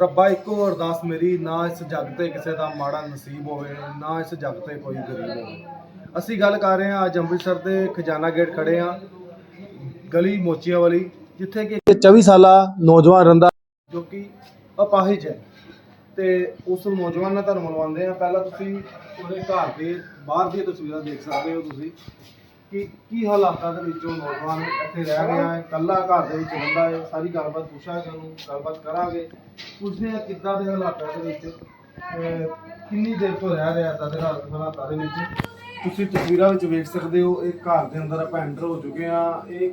ਰੱਬਾ, ਇੱਕੋ ਅਰਦਾਸ ਮੇਰੀ, ਨਾ ਇਸ ਜੱਗ ਤੇ ਕਿਸੇ ਦਾ ਮਾੜਾ ਨਸੀਬ ਹੋਵੇ, ਨਾ ਇਸ ਜੱਗ ਤੇ ਕੋਈ ਗਰੀਬ ਹੋਵੇ। ਅਸੀਂ ਗੱਲ ਕਰ ਰਹੇ ਹਾਂ ਅੱਜ ਅੰਮ੍ਰਿਤਸਰ ਦੇ ਖਜ਼ਾਨਾ ਗੇਟ ਖੜੇ ਹਾਂ, ਗਲੀ ਮੋਚੀਆਂ ਵਾਲੀ, ਜਿੱਥੇ ਕਿ 24 ਸਾਲਾ ਨੌਜਵਾਨ ਰਹਿੰਦਾ ਜੋ ਕਿ ਅਪਾਹਿਜ ਹੈ। ਤੇ ਉਸ ਨੌਜਵਾਨ ਨਾਲ ਤੁਹਾਨੂੰ ਮਿਲਵਾਉਂਦੇ ਆ ਪਹਿਲਾਂ ਤੁਸੀਂ ਉਹਦੇ ਘਰ ਦੇ ਬਾਹਰ ਦੀਆਂ ਤਸਵੀਰਾਂ ਦੇਖ ਸਕਦੇ ਹੋ ਤੁਸੀਂ। ਕਿ ਕੀ ਹਾਲਾਤਾਂ ਦੇ ਵਿੱਚ ਉਹ ਨੌਜਵਾਨ ਇੱਥੇ ਰਹਿ ਰਿਹਾ ਹੈ? ਇਕੱਲਾ ਘਰ ਦੇ ਵਿੱਚ ਰਹਿੰਦਾ ਹੈ। ਸਾਰੀ ਗੱਲਬਾਤ ਪੁੱਛਾਂਗੇ ਉਹਨੂੰ ਗੱਲਬਾਤ ਕਰਾਂਗੇ। ਪੁੱਛਦੇ ਆ ਕਿੱਦਾਂ ਦੇ ਹਾਲਾਤਾਂ ਦੇ ਵਿੱਚ ਅਹ, ਕਿੰਨੀ ਦੇਰ ਤੋਂ ਰਹਿ ਰਿਹਾ ਤਾਂ ਦੇ ਹਾਲਾਤਾਂ ਦੇ ਵਿੱਚ? ਤੁਸੀਂ ਤਸਵੀਰਾਂ ਵਿੱਚ ਵੇਖ ਸਕਦੇ ਹੋ ਇਹ ਘਰ ਦੇ ਅੰਦਰ ਆਪਾਂ ਐਂਟਰ ਹੋ ਚੁੱਕੇ ਆ ਇਹ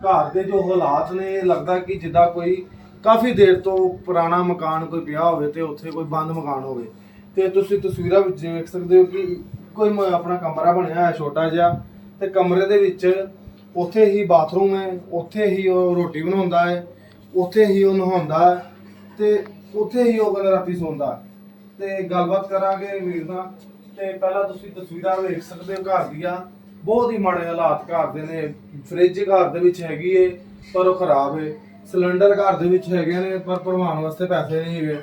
ਘਰ ਦੇ ਜੋ ਹਾਲਾਤ ਨੇ ਇਹ ਲੱਗਦਾ ਕਿ ਜਿੱਦਾਂ ਕੋਈ ਕਾਫੀ ਦੇਰ ਤੋਂ ਪੁਰਾਣਾ ਮਕਾਨ ਕੋਈ ਪਿਆ ਹੋਵੇ ਤੇ ਉੱਥੇ ਕੋਈ ਬੰਦ ਮਕਾਨ ਹੋਵੇ। ਤੇ ਤੁਸੀਂ ਤਸਵੀਰਾਂ ਵਿੱਚ ਵੇਖ ਸਕਦੇ ਹੋ ਕਿ ਕੋਈ ਮ- ਆਪਣਾ ਕਮਰਾ ਬਣਿਆ ਹੈ ਛੋਟਾ ਜਿਹਾ। ਤੇ ਕਮਰੇ ਦੇ ਵਿੱਚ ਉੱਥੇ ਹੀ ਬਾਥਰੂਮ ਹੈ, ਉੱਥੇ ਹੀ ਉਹ ਰੋਟੀ ਬਣਾਉਂਦਾ ਹੈ, ਉੱਥੇ ਹੀ ਉਹ ਨਹਾਉਂਦਾ ਹੈ ਤੇ ਉੱਥੇ ਹੀ ਉਹ ਕਹਿੰਦਾ ਰਾਤੀ ਸੌਂਦਾ ਹੈ। ਤੇ ਗੱਲਬਾਤ ਕਰਾਂਗੇ ਵੀਰ ਨਾਲ ਤੇ ਪਹਿਲਾਂ ਤੁਸੀਂ ਤਸਵੀਰਾਂ ਵੇਖ ਸਕਦੇ ਹੋ ਘਰ ਦੀਆਂ। ਬਹੁਤ ਹੀ ਮਾੜੇ ਹਾਲਾਤ ਘਰ ਦੇ ਨੇ ਫ੍ਰਿਜ ਘਰ ਦੇ ਵਿੱਚ ਹੈਗੀ ਏ, ਪਰ ਉਹ ਖਰਾਬ ਏ। ਸਿਲੰਡਰ ਘਰ ਦੇ ਵਿੱਚ ਹੈਗੇ ਨੇ, ਪਰ ਭਰਵਾਉਣ ਵਾਸਤੇ ਪੈਸੇ ਨਹੀਂ ਹੈਗੇ।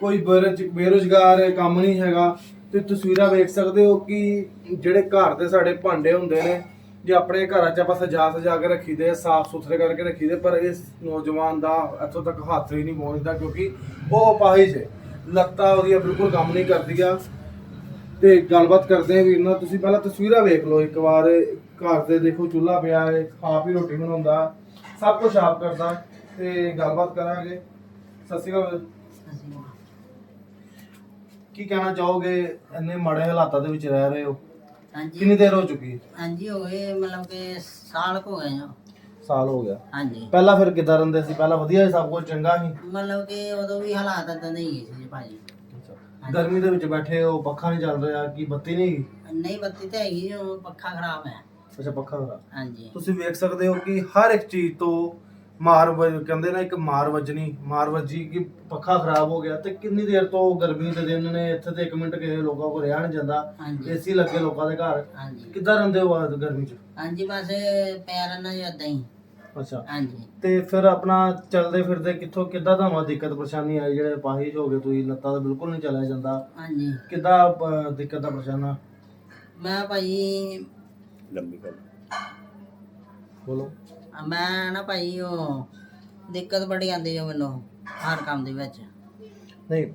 ਕੋਈ ਬੇਰੁਜ਼- ਬੇਰੁਜ਼ਗਾਰ ਹੈ ਕੰਮ ਨਹੀਂ ਹੈਗਾ। ਤੇ ਤਸਵੀਰਾਂ ਵੇਖ ਸਕਦੇ ਹੋ ਕਿ ਜਿਹੜੇ ਘਰ ਦੇ ਸਾਡੇ ਭਾਂਡੇ ਹੁੰਦੇ ਨੇ, ਜੇ ਆਪਣੇ ਘਰਾਂ 'ਚ ਆਪਾਂ ਸਜਾ ਸਜਾ ਕੇ ਰੱਖੀਦੇ ਆ, ਸਾਫ਼ ਸੁਥਰੇ ਕਰਕੇ ਰੱਖੀਦੇ, ਪਰ ਇਸ ਨੌਜਵਾਨ ਦਾ ਇੱਥੋਂ ਤੱਕ ਹੱਥ ਹੀ ਨਹੀਂ ਪਹੁੰਚਦਾ ਕਿਉਂਕਿ ਉਹ ਅਪਾਹਿਜ ਹੈ। ਲੱਤਾਂ ਉਹਦੀਆਂ ਬਿਲਕੁਲ ਕੰਮ ਨਹੀਂ ਕਰਦੀਆਂ। ਤੇ ਗੱਲਬਾਤ ਕਰਦੇ ਆ ਵੀਰ ਨਾਲ ਤੁਸੀਂ ਪਹਿਲਾਂ ਤਸਵੀਰਾਂ ਵੇਖ ਲਓ ਇੱਕ ਵਾਰ। ਘਰ ਤੇ ਦੇਖੋ, ਚੁੱਲ੍ਹਾ ਪਿਆ ਹੈ, ਆਪ ਹੀ ਰੋਟੀ ਬਣਾਉਂਦਾ, ਸਭ ਕੁਝ ਆਪ ਕਰਦਾ। ਤੇ ਗੱਲਬਾਤ ਕਰਾਂਗੇ। ਸਤਿ ਸ਼੍ਰੀ ਅਕਾਲ। ਕੀ ਕਹਿਣਾ ਚਾਹੋਗੇ? ਇੰਨੇ ਮਾੜੇ ਹਾਲਾਤਾਂ ਦੇ ਵਿੱਚ ਰਹਿ ਰਹੇ ਹੋ। ਹਾਂਜੀ। ਕਿੰਨੀ ਦੇਰ ਹੋ ਚੁੱਕੀ ਹਾਂਜੀ ਹੋ ਗਏ ਮਤਲਬ ਕਿ ਸਾਲ ਕੁ ਹੋ ਗਏ ਆ। ਸਾਲ ਹੋ ਗਿਆ। ਹਾਂਜੀ। ਪਹਿਲਾਂ ਫਿਰ ਕਿੱਦਾਂ ਰਹਿੰਦੇ ਸੀ? ਪਹਿਲਾਂ ਵਧੀਆ ਸੀ ਸਭ ਕੁਝ ਚੰਗਾ ਸੀ? ਮਤਲਬ ਕਿ ਉਦੋਂ ਵੀ ਹਾਲਾਤ ਏਦਾਂ ਦੇ ਹੀ ਸੀ ਜੀ ਭਾਜੀ ਗਰਮੀ ਦੇ ਵਿੱਚ ਬੈਠੇ ਹੋ ਪੱਖਾ ਨਹੀਂ ਚੱਲ ਰਿਹਾ ਕੀ ਬੱਤੀ ਨਹੀਂ ਹੈਗੀ? ਨਹੀਂ ਬੱਤੀ ਤੇ ਹੈਗੀ ਜੋ ਪੱਖਾ ਖਰਾਬ ਹੈ। ਅੱਛਾ ਪੱਖਾ ਖਰਾ ਹਾਂਜੀ। ਤੁਸੀਂ ਵੇਖ ਸਕਦੇ ਹੋ ਕਿ ਹਰ ਇੱਕ ਚੀਜ਼ ਤੋਂ ਮਾਰ ਵੱਜ- ਕਹਿੰਦੇ ਨੇ ਇੱਕ ਮਾਰ ਵੱਜਣੀ ਮਾਰ ਵੱਜੀ ਕਿ ਪੱਖਾ ਖਰਾਬ ਹੋ ਗਿਆ ਤੇ ਕਿੰਨੀ ਦੇਰ ਤੋਂ ਗਰਮੀ ਦੇ ਦਿਨ ਨੇ ਇੱਥੇ ਤੇ 1 ਮਿੰਟ ਕਿਸੇ ਲੋਕਾਂ ਕੋਲ ਰਿਹਾ ਨਹੀਂ ਜਾਂਦਾ ਹਾਂਜੀ। ਏਸੀ ਲੱਗੇ ਲੋਕਾਂ ਦੇ ਘਰ। ਹਾਂਜੀ। ਕਿੱਦਾਂ ਰਹਿੰਦੇ ਹੋ ਆ ਗਰਮੀ 'ਚ? ਹਾਂਜੀ ਬਸ ਪੈਰਾਂ ਨਾਲ ਏਦਾਂ ਹੀ। ਅੱਛਾ। ਹਾਂਜੀ। ਤੇ ਫਿਰ ਆਪਣਾ ਚੱਲਦੇ ਫਿਰਦੇ ਕਿੱਥੋਂ ਕਿੱਦਾਂ ਤੁਹਾਨੂੰ ਦਿੱਕਤ ਪਰੇਸ਼ਾਨੀ ਆਈ ਜਿਹੜੇ ਪਾਹਿਜ ਹੋ ਗਏ ਤੁਸੀਂ ਲੱਤਾਂ ਦਾ ਬਿਲਕੁਲ ਨਹੀਂ ਚੱਲਿਆ ਜਾਂਦਾ। ਹਾਂਜੀ। ਕਿੱਦਾਂ ਅਹ, ਦਿੱਕਤ ਦਾ ਪਰੇਸ਼ਾਨਾ? ਮੈਂ ਭਾਈ ਲੰਬੀ ਗੱਲ। ਬੋਲੋ। ਮੈਂ ਨਾ ਭਾਈ ਉਹ ਦਿੱਕਤ ਬੜੀ ਆਉਂਦੀ ਹੈ ਮੈਨੂੰ ਹਰ ਕੰਮ ਦੇ ਵਿੱਚ। ਨਹੀਂ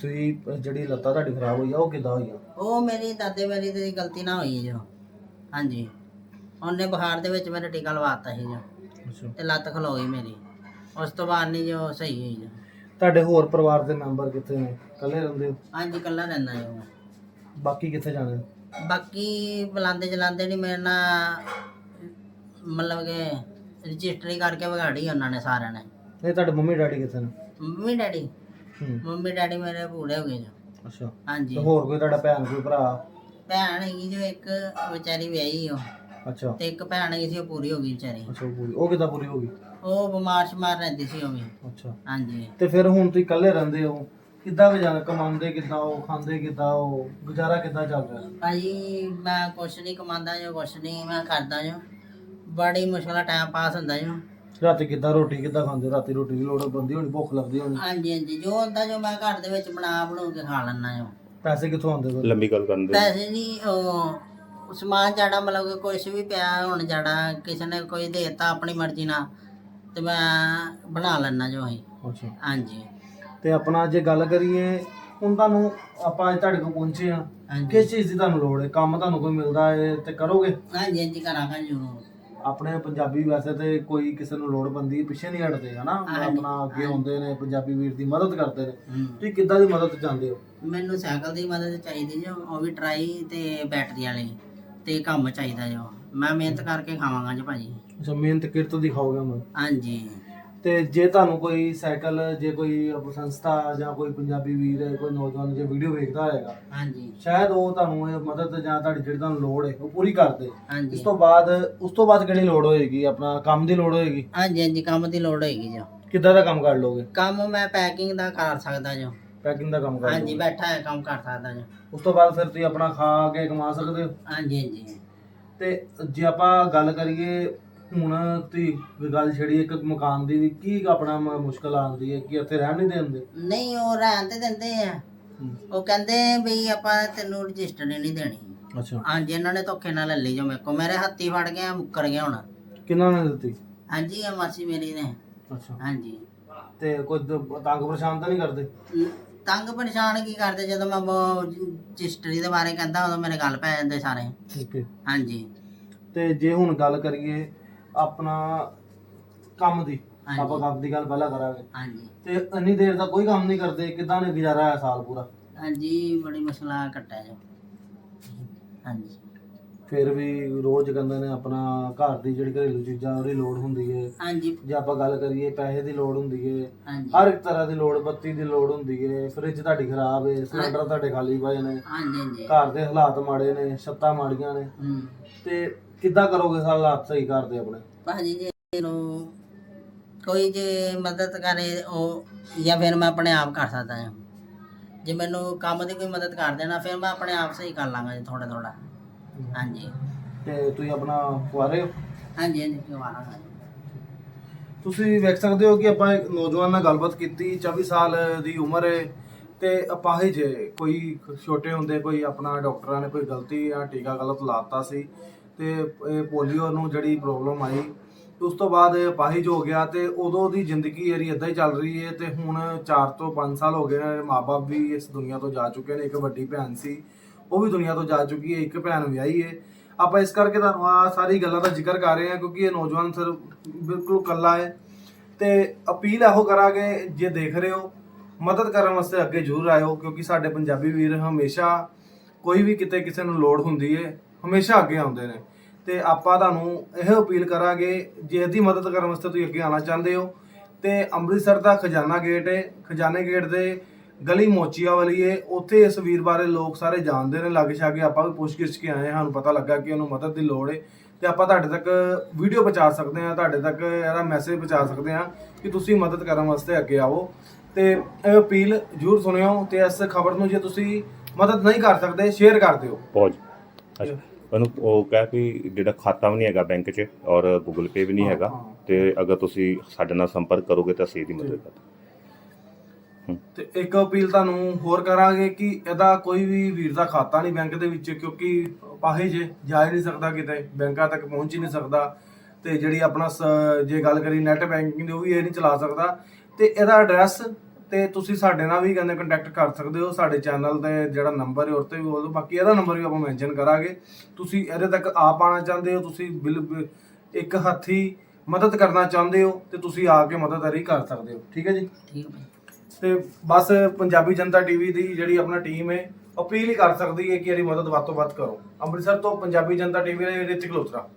ਤੁਸੀਂ ਜਿਹੜੀ ਲੱਤਾਂ ਤੁਹਾਡੀ ਖਰਾਬ ਹੋਈ ਆ ਉਹ ਕਿੱਦਾਂ ਹੋਈ ਆ ਉਹ ਮੇਰੀ ਦਾਦੇ ਮੇਰੀ ਦੀ ਗਲਤੀ ਨਾ ਹੋਈ ਜੋ ਹਾਂਜੀ। ਉਹਨੇ ਬੁਖਾਰ ਦੇ ਵਿੱਚ ਮੇਰੇ ਟੀਕਾ ਲਵਾਤਾ ਸੀ ਜੋ ਅੱਛਾ। ਤੇ ਲੱਤ ਖਲੋ ਗਈ ਮੇਰੀ ਉਸ ਤੋਂ ਬਾਅਦ ਨਹੀਂ ਜੋ ਸਹੀ ਹੋਈ ਜੋ। ਤੁਹਾਡੇ ਹੋਰ ਪਰਿਵਾਰ ਦੇ ਮੈਂਬਰ ਕਿੱਥੇ ਨੇ? ਇਕੱਲੇ ਰਹਿੰਦੇ ਹੋ? ਹਾਂਜੀ ਇਕੱਲਾ ਰਹਿੰਦਾ ਜੋ ਮੈਂ। ਬਾਕੀ ਕਿੱਥੇ ਜਾਣੇ? ਬਾਕੀ ਬੁਲਾਉਂਦੇ ਚਲਾਉਂਦੇ ਨਹੀਂ ਮੇਰੇ ਨਾਲ ਮਤਲਬ ਕਿ ਰਜਿਸਟਰੀ ਕਰਕੇ ਵਿਗਾੜੀ ਉਹਨਾਂ ਨੇ ਸਾਰਿਆਂ ਨੇ। ਨਹੀਂ ਤੁਹਾਡੇ ਮੰਮੀ ਡੈਡੀ ਕਿੱਥੇ ਨੇ? Mummy daddy. ਹੂੰ। ਮੰਮੀ ਡੈਡੀ ਮੇਰੇ ਪੂਰੇ ਹੋ ਗਏ ਜੋ ਅੱਛਾ। ਹਾਂਜੀ। ਤੇ ਹੋਰ ਕੋਈ ਤੁਹਾਡਾ ਭੈਣ ਕੋਈ ਭਰਾ? ਭੈਣ ਹੈਗੀ ਜੋ ਇੱਕ ਵਿਚਾਰੀ ਵਿਆਹੀ ਉਹ ਅੱਛਾ। ਤੇ ਇੱਕ ਭੈਣ ਹੈਗੀ ਸੀ ਉਹ ਪੂਰੀ ਹੋ ਗਈ ਵਿਚਾਰੀ। ਅੱਛਾ ਉਹ ਪੂਰੀ। ਉਹ ਕਿੱਦਾਂ ਪੂਰੀ ਹੋ ਗਈ? ਉਹ ਬਿਮਾਰ ਸ਼ਮਾਰ ਰਹਿੰਦੀ ਸੀ ਉਹ ਵੀ ਅੱਛਾ। ਹਾਂਜੀ। ਤੇ ਫਿਰ ਹੁਣ ਤੁਸੀਂ ਇਕੱਲੇ ਰਹਿੰਦੇ ਹੋ ਕਿੱਦਾਂ ਗੁਜ਼ਾਰਾ ਕਮਾਉਂਦੇ ਕਿੱਦਾਂ ਹੋ ਖਾਂਦੇ ਕਿੱਦਾਂ ਹੋ ਗੁਜ਼ਾਰਾ ਕਿੱਦਾਂ ਚੱਲ ਰਿਹਾ? ਭਾਜੀ ਮੈਂ ਕੁਛ ਨਹੀਂ ਕਮਾਉਂਦਾ ਜੋ ਕੁਛ ਨਹੀਂ ਮੈਂ ਕਰਦਾ ਜੋ। ਬੜੀ ਮੁਸ਼ਕਲ ਟਾਈਮ ਪਾਸ ਹੁੰਦਾ ਜੋ ਰਾਤੀ ਕਿੱਦਾਂ ਰੋਟੀ ਕਿੱਦਾਂ ਖਾਂਦੇ ਰਾਤੀ ਰੋਟੀ ਦੀ ਲੋੜ ਬੰਦੀ ਹੋਣੀ ਭੁੱਖ ਲੱਗਦੀ ਹੋਣੀ? ਹਾਂਜੀ ਹਾਂਜੀ। ਜੋ ਹੁੰਦਾ ਜੋ ਮੈਂ ਘਰ ਦੇ ਵਿੱਚ ਬਣਾ ਬਣੂ ਕੇ ਖਾ ਲੈਣਾ ਜੋ ਪੈਸੇ ਕਿੱਥੋਂ ਆਉਂਦੇ ਫਿਰ? ਲੰਬੀ ਗੱਲ ਕਰਨ ਦੇ। ਪੈਸੇ ਨਹੀਂ ਉਹ ਸਮਾਨ ਜਾੜਾ ਮਤਲਬ ਕਿ ਕੁਛ ਵੀ ਪਿਆ ਹੁਣ ਜਾੜਾ ਕਿਸੇ ਨੇ ਕੋਈ ਦੇਤਾ ਆਪਣੀ ਮਰਜ਼ੀ ਨਾਲ ਤੇ ਮੈਂ ਬਣਾ ਲੈਣਾ ਜੋ ਹੀ ਅੱਛਾ। ਹਾਂਜੀ। ਤੇ ਆਪਣਾ ਜੇ ਗੱਲ ਕਰੀਏ ਹੁਣ ਤੁਹਾਨੂੰ ਆਪਾਂ ਅੱਜ ਤੁਹਾਡੇ ਕੋਲ ਪਹੁੰਚੇ ਆ ਹਾਂਜੀ। ਕਿਸ ਚੀਜ਼ ਦੀ ਤੁਹਾਨੂੰ ਲੋੜ ਹੈ? ਕੰਮ ਤੁਹਾਨੂੰ ਕੋਈ ਮਿਲਦਾ ਹੈ ਤੇ ਕਰੋਗੇ? ਹਾਂਜੀ ਹਾਂਜੀ ਕਰਾਂਗਾ ਜੋ ਆਪਣੇ ਪੰਜਾਬੀ ਵੈਸੇ ਤੇ ਕੋਈ ਕਿਸੇ ਨੂੰ ਲੋੜ ਬੰਦੀ ਪਿੱਛੇ ਨਹੀਂ ਹਟਦੇ ਹਨਾ। ਆਪਣਾ ਅੱਗੇ ਹੁੰਦੇ ਨੇ ਪੰਜਾਬੀ ਵੀਰ ਦੀ ਮਦਦ ਕਰਦੇ ਨੇ। ਤੁਸੀਂ ਕਿੱਦਾਂ ਦੀ ਮਦਦ ਚਾਹੁੰਦੇ ਹੋ? ਮੈਨੂੰ ਸਾਈਕਲ ਦੀ ਮਦਦ ਚਾਹੀਦੀ ਜੋ ਉਹ ਵੀ ਟਰਾਈ ਤੇ ਬੈਟਰੀ ਵਾਲੀ ਤੇ ਕੰਮ ਚਾਹੀਦਾ ਜੋ ਮੈਂ ਮਿਹਨਤ ਕਰਕੇ ਖਾਵਾਂਗਾ ਜੀ ਭਾਜੀ। ਅੱਛਾ ਮਿਹਨਤ ਕਿਰਤ ਦਿਖਾਓਗੇ ਮੈਂ ਹਾਂਜੀ। ਤੇ ਜੇ ਤੁਹਾਨੂੰ ਕੋਈ ਸਾਈਕਲ ਜੇ ਕੋਈ ਸੰਸਥਾ ਜਾਂ ਕੋਈ ਪੰਜਾਬੀ ਵੀਰ ਕੋਈ ਨੌਜਵਾਨ ਜੇ ਵੀਡੀਓ ਵੇਖਦਾ ਹੋਏਗਾ ਹਾਂਜੀ। ਸ਼ਾਇਦ ਉਹ ਤੁਹਾਨੂੰ ਇਹ ਮਦਦ ਜਾਂ ਤੁਹਾਡੀ ਜਿਹੜੀ ਤੁਹਾਨੂੰ ਲੋੜ ਹੈ ਉਹ ਪੂਰੀ ਕਰ ਦੇ। ਇਸ ਤੋਂ ਬਾਅਦ ਉਸ ਤੋਂ ਬਾਅਦ ਕਿਹੜੀ ਲੋੜ ਹੋਏਗੀ? ਆਪਣਾ ਕੰਮ ਦੀ ਲੋੜ ਹੋਏਗੀ? ਹਾਂਜੀ ਹਾਂਜੀ ਕੰਮ ਦੀ ਲੋੜ ਹੋਏਗੀ ਜੋ। ਕਿੱਦਾਂ ਦਾ ਕੰਮ ਕਰ ਲੋਗੇ? ਕੰਮ ਮੈਂ ਪੈਕਿੰਗ ਦਾ ਕਰ ਸਕਦਾ ਜੋ। ਪੈਕਿੰਗ ਦਾ ਕੰਮ ਕਰ ਹਾਂਜੀ ਬੈਠਾ ਹੈ ਕੰਮ ਕਰ ਸਕਦਾ ਜੋ। ਉਸ ਤੋਂ ਬਾਅਦ ਫਿਰ ਤੁਸੀਂ ਆਪਣਾ ਖਾ ਕੇ ਕਮਾ ਸਕਦੇ ਹੋ? ਹਾਂਜੀ ਹਾਂਜੀ। ਤੇ ਜੇ ਆਪਾਂ ਗੱਲ ਕਰੀਏ ਹੁਣ ਤੁਸੀਂ ਗੱਲ ਛੜੀ ਇੱਕ ਮਕਾਨ ਦੀ ਵੀ ਕੀ ਆਪਣਾ ਮ- ਮੁਸ਼ਕਲ ਆਉਂਦੀ ਹੈ? ਕਿ ਇੱਥੇ ਰਹਿਣ ਨਹੀਂ ਦਿੰਦੇ? ਨਹੀਂ ਉਹ ਰਹਿਣ ਤੇ ਦਿੰਦੇ ਆ। ਉਹ ਕਹਿੰਦੇ ਵੀ ਆਪਾਂ ਤੈਨੂੰ ਰਜਿਸਟਰ ਨਹੀਂ ਦੇਣੀ। ਅੱਛਾ। ਹਾਂਜੀ ਇਹਨਾਂ ਨੇ ਧੋਖੇ ਨਾਲ ਲੈ ਲਈ ਜੋ ਮੇਰੇ ਕੋ ਮੇਰੇ ਹੱਥੀ ਫੜ ਗਿਆ ਮੁੱਕਰ ਗਿਆ ਹੁਣ। ਕਿੰਨਾ ਨੇ ਦਿੱਤੀ? ਹਾਂਜੀ ਇਹ ਮਾਸੀ ਮੇਰੀ ਨੇ। ਅੱਛਾ। ਹਾਂਜੀ ਤੇ ਕੋਈ ਦ- ਤੰਗ ਪਰੇਸ਼ਾਨ ਤਾਂ ਨਹੀਂ ਕਰਦੇ? ਤੰਗ ਪਰੇਸ਼ਾਨ ਕੀ ਕਰਦੇ? ਜਦੋਂ ਮੈਂ ਰਜਿਸਟਰੀ ਦੇ ਬਾਰੇ ਕਹਿੰਦਾ ਉਦੋਂ ਮੇਰੇ ਗੱਲ ਪੈ ਜਾਂਦੇ ਸਾਰੇ। ਠੀਕ ਹੈ। ਹਾਂਜੀ ਤੇ ਜੇ ਹੁਣ ਗੱਲ ਕਰੀਏ ਆਪਣਾ ਕੰਮ ਦੀ। ਹਾਂਜੀ। ਆਪਾਂ ਕੰਮ ਦੀ ਗੱਲ ਪਹਿਲਾਂ ਕਰਾਂਗੇ। ਹਾਂਜੀ। ਤੇ ਇੰਨੀ ਦੇਰ ਦਾ ਕੋਈ ਕੰਮ ਨਹੀਂ ਕਰਦੇ ਕਿਦਾਂ ਨੇ ਗੁਜ਼ਾਰਾ ਹੈ ਸਾਲ ਪੂਰਾ? ਹਾਂਜੀ ਬੜੀ ਮੁਸ਼ਕਲਾਂ ਕੱਟਿਆ ਜੋ। ਹਾਂਜੀ। ਫਿਰ ਵੀ ਰੋਜ਼ ਕਹਿੰਦੇ ਨੇ ਆਪਣਾ ਘਰ ਦੀ ਜਿਹੜੀ ਘਰੇਲੂ ਚੀਜ਼ਾਂ ਉਹਦੀ ਲੋੜ ਹੁੰਦੀ ਹੈ ਹਾਂਜੀ। ਜੇ ਆਪਾਂ ਗੱਲ ਕਰੀਏ ਪੈਸੇ ਦੀ ਲੋੜ ਹੁੰਦੀ ਹੈ ਹਾਂਜੀ। ਹਰ ਇੱਕ ਤਰ੍ਹਾਂ ਦੀ ਲੋੜ ਬੱਤੀ ਦੀ ਲੋੜ ਹੁੰਦੀ ਹੈ ਫ੍ਰਿਜ ਤੁਹਾਡੀ ਖਰਾਬ ਹੈ ਸਿਲੰਡਰ ਤੁਹਾਡੇ ਖਾਲੀ ਪਏ ਨੇ। ਹਾਂਜੀ ਹਾਂਜੀ। ਘਰ ਦੇ ਹਾਲਾਤ ਮਾੜੇ ਨੇ ਛੱਤਾਂ ਮਾੜੀਆਂ ਨੇ। ਹੂੰ। ਤੇ ਕਿੱਦਾਂ ਕਰੋਗੇ ਸਾਰੇ ਹਾਲਾਤ ਸਹੀ ਕਰਦੇ ਆਪਣੇ? ਭਾਜੀ ਜੀ ਨੂੰ ਕੋਈ ਜੇ ਮਦਦ ਕਰੇ ਉਹ ਜਾਂ ਫਿਰ ਮੈਂ ਆਪਣੇ ਆਪ ਕਰ ਸਕਦਾ ਹਾਂ। ਜੇ ਮੈਨੂੰ ਕੰਮ ਦੀ ਕੋਈ ਮਦਦ ਕਰ ਦੇਣਾ ਫਿਰ ਮੈਂ ਆਪਣੇ ਆਪ ਸਹੀ ਕਰ ਲਾਂਗਾ ਜੀ ਥੋੜਾ ਥੋੜਾ ਹਾਂਜੀ। ਤੇ ਤੁਸੀਂ ਆਪਣਾ ਕੁਆਰੇ ਹੋ? ਹਾਂਜੀ ਹਾਂਜੀ ਕਿਵਾਰਾ ਹਾਂ ਤੁਸੀਂ ਵੇਖ ਸਕਦੇ ਹੋ ਕਿ ਆਪਾਂ ਇੱਕ ਨੌਜਵਾਨ ਨਾਲ ਗੱਲਬਾਤ ਕੀਤੀ 24 ਸਾਲ ਦੀ ਉਮਰ ਹੈ ਤੇ ਅਪਾਹਿਜ ਹੈ ਕੋਈ ਛੋਟੇ ਹੁੰਦੇ ਕੋਈ ਆਪਣਾ ਡਾਕਟਰਾਂ ਨੇ ਕੋਈ ਗਲਤੀ ਜਾਂ ਟੀਕਾ ਗਲਤ ਲਾਤਾ ਸੀ ਤੇ ਇਹ ਪੋਲੀਓ ਨੂੰ ਜਿਹੜੀ ਪ੍ਰੋਬਲਮ ਆਈ, ਤੇ ਉਸ ਤੋਂ ਬਾਅਦ ਇਹ ਅਪਾਹਿਜ ਹੋ ਗਿਆ ਤੇ ਉਦੋਂ ਦੀ ਜ਼ਿੰਦਗੀ ਜਿਹੜੀ ਇਦਾਂ ਹੀ ਚੱਲ ਰਹੀ ਹੈ ਤੇ ਹੁਣ 4 ਤੋਂ 5 ਸਾਲ ਹੋ ਗਏ ਨੇ ਮਾਪੇ ਵੀ ਇਸ ਦੁਨੀਆ ਤੋਂ ਜਾ ਚੁੱਕੇ ਨੇ, ਇੱਕ ਵੱਡੀ ਭੈਣ ਸੀ, ਉਹ ਵੀ ਦੁਨੀਆ ਤੋਂ ਜਾ ਚੁੱਕੀ ਹੈ ਇੱਕ ਭੈਣ ਵਿਆਹੀ ਹੈ ਆਪਾਂ ਇਸ ਕਰਕੇ ਤੁਹਾਨੂੰ ਆ ਸਾਰੀ ਗੱਲਾਂ ਦਾ ਜ਼ਿਕਰ ਕਰ ਰਹੇ ਹਾਂ ਕਿਉਂਕਿ ਇਹ ਨੌਜਵਾਨ ਸਰ ਬਿਲਕੁਲ ਇਕੱਲਾ ਹੈ ਤੇ ਅਪੀਲ ਇਹੋ ਕਰਾਂਗੇ, ਜੇ ਦੇਖ ਰਹੇ ਹੋ, ਮਦਦ ਕਰਨ ਵਾਸਤੇ ਅੱਗੇ ਜ਼ਰੂਰ ਆਇਓ ਕਿਉਂਕਿ ਸਾਡੇ ਪੰਜਾਬੀ ਵੀਰ ਹਮੇਸ਼ਾ ਕੋਈ ਵੀ ਕਿਤੇ ਕਿਸੇ ਨੂੰ ਲੋੜ ਹੁੰਦੀ ਹੈ ਹਮੇਸ਼ਾ ਅੱਗੇ ਆਉਂਦੇ ਨੇ। ਤੇ ਆਪਾਂ ਤੁਹਾਨੂੰ ਇਹ ਅਪੀਲ ਕਰਾਂਗੇ, ਜੇ ਇਹਦੀ ਮਦਦ ਕਰਨ ਵਾਸਤੇ ਤੁਸੀਂ ਅੱਗੇ ਆਉਣਾ ਚਾਹੁੰਦੇ ਹੋ, ਤੇ ਅੰਮ੍ਰਿਤਸਰ ਦਾ ਖਜ਼ਾਨਾ ਗੇਟ ਹੈ, ਖਜ਼ਾਨੇ ਗੇਟ ਦੇ ਗਲੀ ਮੋਚੀਆ ਵਾਲੀ ਹੈ, ਉੱਥੇ ਇਸ ਵੀਰ ਬਾਰੇ ਲੋਕ ਸਾਰੇ ਜਾਣਦੇ ਨੇ, ਲਾਗੇ ਛਾਗੇ ਆਪਾਂ ਵੀ ਪੁੱਛਗਿੱਛ ਕੇ ਆਏ ਹਾਂ, ਸਾਨੂੰ ਪਤਾ ਲੱਗਾ ਕਿ ਉਹਨੂੰ ਮਦਦ ਦੀ ਲੋੜ ਹੈ। ਤੇ ਆਪਾਂ ਤੁਹਾਡੇ ਤੱਕ ਵੀਡੀਓ ਪਹੁੰਚਾ ਸਕਦੇ ਹਾਂ, ਤੁਹਾਡੇ ਤੱਕ ਇਹਦਾ ਮੈਸੇਜ ਪਹੁੰਚਾ ਸਕਦੇ ਹਾਂ ਕਿ ਤੁਸੀਂ ਮਦਦ ਕਰਨ ਵਾਸਤੇ ਅੱਗੇ ਆਵੋ। ਤੇ ਇਹ ਅਪੀਲ ਜ਼ਰੂਰ ਸੁਣਿਓ ਤੇ ਇਸ ਖਬਰ ਨੂੰ ਜੇ ਤੁਸੀਂ ਮਦਦ ਨਹੀਂ ਕਰ ਸਕਦੇ ਸ਼ੇਅਰ ਕਰ ਦਿਓ। ਪਹੁੰਚ ਅੱਛਾ। ਉਹਨੂੰ ਉਹ ਕਹਿ ਵੀ ਜਿਹੜਾ ਖਾਤਾ ਵੀ ਨਹੀਂ ਹੈਗਾ ਬੈਂਕ 'ਚ ਔਰ ਗੂਗਲ ਪੇ ਵੀ ਨਹੀਂ ਹੈਗਾ। ਤੇ ਅਗਰ ਤੁਸੀਂ ਸਾਡੇ ਨਾਲ ਸੰਪਰਕ ਕਰੋਗੇ ਤਾਂ ਅਸੀਂ ਇਹਦੀ ਮਦਦ ਕਰਾਂਗੇ ਤੇ ਇੱਕ ਅਪੀਲ ਤੁਹਾਨੂੰ ਹੋਰ ਕਰਾਂਗੇ ਕਿ ਇਹਦਾ ਕੋਈ ਵੀ ਵੀਰ ਦਾ ਖਾਤਾ ਨਹੀਂ ਬੈਂਕ ਦੇ ਵਿੱਚ ਕਿਉਂਕਿ ਪਾਹੇ ਜੇ ਜਾ ਹੀ ਨਹੀਂ ਸਕਦਾ ਕਿਤੇ ਬੈਂਕਾਂ ਤੱਕ ਪਹੁੰਚ ਹੀ ਨਹੀਂ ਸਕਦਾ ਤੇ ਜਿਹੜੀ ਆਪਣਾ ਸ- ਜੇ ਗੱਲ ਕਰੀ ਨੈਟ ਬੈਂਕਿੰਗ ਦੀ ਉਹ ਵੀ ਇਹ ਨਹੀਂ ਚਲਾ ਸਕਦਾ ਤੇ ਇਹਦਾ ਐਡਰੈਸ ਤੇ ਤੁਸੀਂ ਸਾਡੇ ਨਾਲ ਵੀ ਕਹਿੰਦੇ ਕੰਟੈਕਟ ਕਰ ਸਕਦੇ ਹੋ ਸਾਡੇ ਚੈਨਲ ਤੇ ਜਿਹੜਾ ਨੰਬਰ ਹੈ ਉਹ ਤੇ ਵੀ ਬੋਲ ਦਿਓ ਬਾਕੀ ਇਹਦਾ ਨੰਬਰ ਵੀ ਆਪਾਂ ਮੈਂਸ਼ਨ ਕਰਾਂਗੇ। ਤੁਸੀਂ ਇਹਦੇ ਤੱਕ ਆਪ ਆਣਾ ਚਾਹੁੰਦੇ ਹੋ ਤੁਸੀਂ ਬਿਲ ਇੱਕ ਹੱਥੀ ਮਦਦ ਕਰਨਾ ਚਾਹੁੰਦੇ ਹੋ ਤੇ ਤੁਸੀਂ ਆ ਕੇ ਮਦਦਦਾਰੀ ਕਰ ਸਕਦੇ ਹੋ। ਠੀਕ ਹੈ ਜੀ? ਠੀਕ ਹੈ ਤੇ ਬਸ ਪੰਜਾਬੀ ਜਨਤਾ ਟੀਵੀ ਦੀ ਜਿਹੜੀ ਆਪਣਾ ਟੀਮ ਹੈ ਅਪੀਲ ਹੀ ਕਰ ਸਕਦੀ ਹੈ ਕਿ ਇਹਦੀ ਮਦਦ ਵੱਧ ਤੋਂ ਵੱਧ ਕਰੋ। ਅੰਮ੍ਰਿਤਸਰ ਤੋਂ ਪੰਜਾਬੀ ਜਨਤਾ ਟੀਵੀ ਦੇ ਰਿਤਿਕ ਲੋਤਰਾ